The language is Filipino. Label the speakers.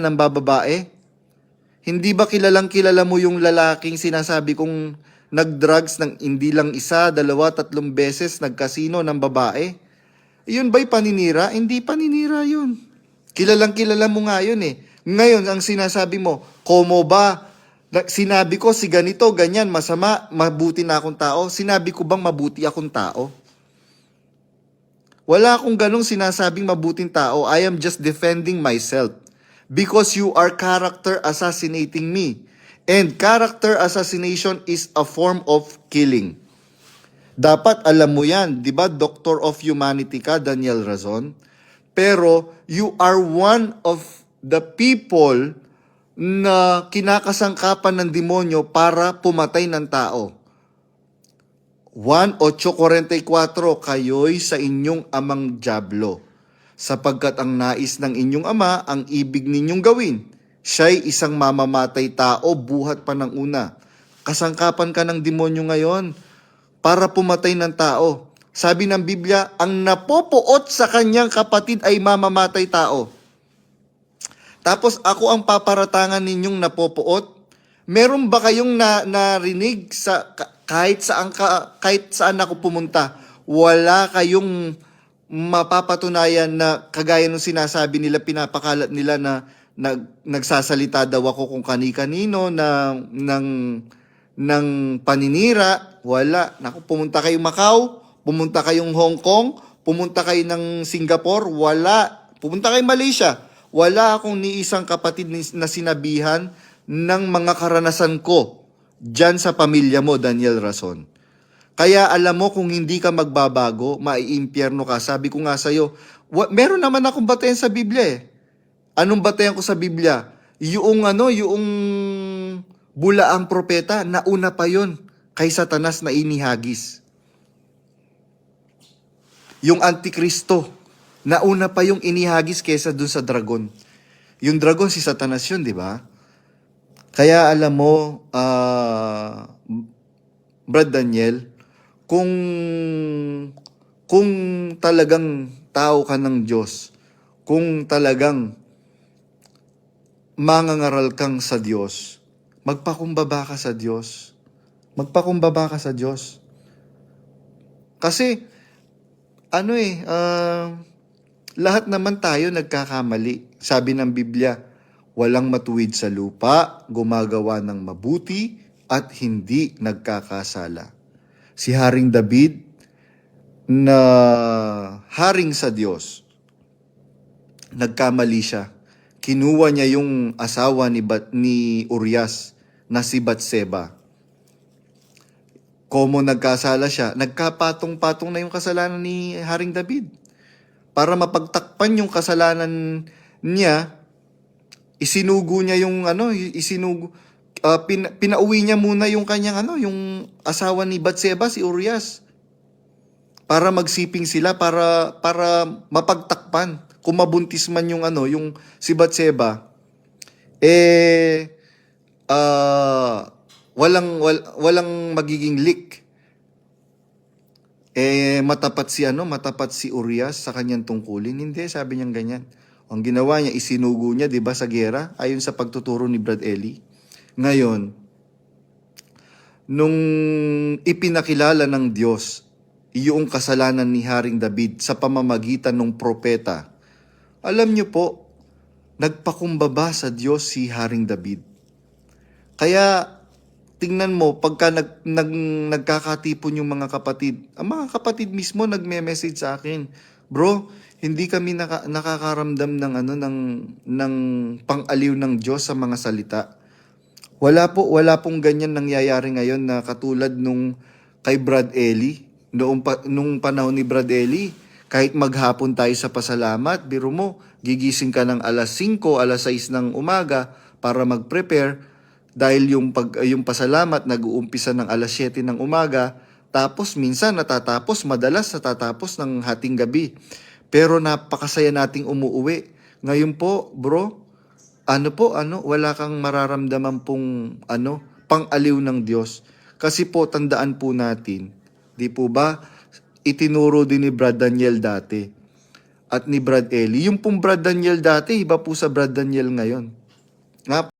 Speaker 1: ng bababae? Hindi ba kilalang kilala mo yung lalaking sinasabi kong nag-drugs ng hindi lang isa, dalawa, tatlong beses nagkasino ng babae? Yun ba'y paninira? Hindi paninira yun. Kilalang kilala mo nga yun eh. Ngayon, ang sinasabi mo, komo ba? Na- Sinabi ko si ganito, ganyan, masama, mabuti na akong tao. Sinabi ko bang mabuti akong tao? Wala akong ganong sinasabing mabuting tao. I am just defending myself. Because you are character assassinating me. And character assassination is a form of killing. Dapat alam mo yan, di ba? Doctor of Humanity ka, Daniel Razon. Pero you are one of the people na kinakasangkapan ng demonyo para pumatay ng tao. 1.844, kayo'y sa inyong amang Diablo. Sapagkat ang nais ng inyong ama, ang ibig ninyong gawin. Siya'y isang mamamatay tao, buhat pa ng una. Kasangkapan ka ng demonyo ngayon para pumatay ng tao. Sabi ng Biblia, ang napopuot sa kanyang kapatid ay mamamatay tao. Tapos ako ang paparatangan ninyong napopuot. Meron ba kayong na, narinig sa ka- kahit saan ka, kahit saan ako pumunta? Wala kayong mapapatunayan na kagaya nung sinasabi nila pinapakalat nila na nag, nagsasalita daw ako kung kani-kanino na ng ng paninira, wala. Naku, pumunta kayong Macau, pumunta kayong Hong Kong, pumunta kayo ng Singapore, wala. Pumunta kayong Malaysia, wala akong ni isang kapatid na sinabihan ng mga karanasan ko dyan sa pamilya mo, Daniel Rason. Kaya alam mo kung hindi ka magbabago, maiimpyerno ka. Sabi ko nga sa'yo, wa- meron naman akong batayan sa Biblia eh. Anong batayan ko sa Biblia? Yung ano, yung bulaang propeta, nauna pa yon kay Satanas na inihagis. Yung Antikristo, nauna pa yung inihagis kesa dun sa dragon. Yung dragon si Satanas yun, di ba? Kaya alam mo, ah, Brad Daniel, kung kung talagang tao ka ng Diyos, kung talagang mangangaral kang sa Diyos, magpakumbaba ka sa Diyos. Magpakumbaba ka sa Diyos. Kasi, ano eh, ah, lahat naman tayo nagkakamali. Sabi ng Biblia, walang matuwid sa lupa, gumagawa ng mabuti, at hindi nagkakasala. Si Haring David, na haring sa Diyos, nagkamali siya. Kinuha niya yung asawa ni, Bat, ni Urias na si Batseba. Komo nagkasala siya, nagkapatong-patong na yung kasalanan ni Haring David. Para mapagtakpan yung kasalanan niya, isinugo niya yung ano, isinugo ah, pin, pinauwi niya muna yung kanyang ano, yung asawa ni Batseba si Urias. Para magsiping sila para para mapagtakpan kung mabuntis man yung ano yung si Batseba. Eh ah, walang wal- walang magiging leak. Eh matapat si ano matapat si Urias sa kanyang tungkulin. Hindi sabi niya ganyan. Ang ginawa niya isinugo niya 'di ba sa gera ayon sa pagtuturo ni Brad Ellie ngayon nung ipinakilala ng Diyos yung kasalanan ni Haring David sa pamamagitan ng propeta. Alam niyo po, nagpakumbaba sa Diyos si Haring David. Kaya tingnan mo, pagka nag, nag, nagkakatipon yung mga kapatid, ang mga kapatid mismo nagme-message sa akin, Bro, hindi kami naka, nakakaramdam ng ano ng ng pang-aliw ng Diyos sa mga salita. Wala po, wala pong ganyan nangyayari ngayon na katulad nung kay Brad Ellie. Noong pa, nung panahon ni Brad Ellie, kahit maghapon tayo sa pasalamat, biro mo, gigising ka ng alas 5, alas 6 ng umaga para mag-prepare dahil yung pag yung pasalamat nag-uumpisa ng alas 7 ng umaga, tapos minsan natatapos, madalas natatapos ng hating gabi. Pero napakasaya nating umuuwi. Ngayon po, bro, ano po, ano, wala kang mararamdaman pong, ano, pang-aliw ng Diyos. Kasi po, tandaan po natin, di po ba, itinuro din ni Brad Daniel dati, at ni Brad Ellie. Yung pong Brad Daniel dati, iba po sa Brad Daniel ngayon. Nga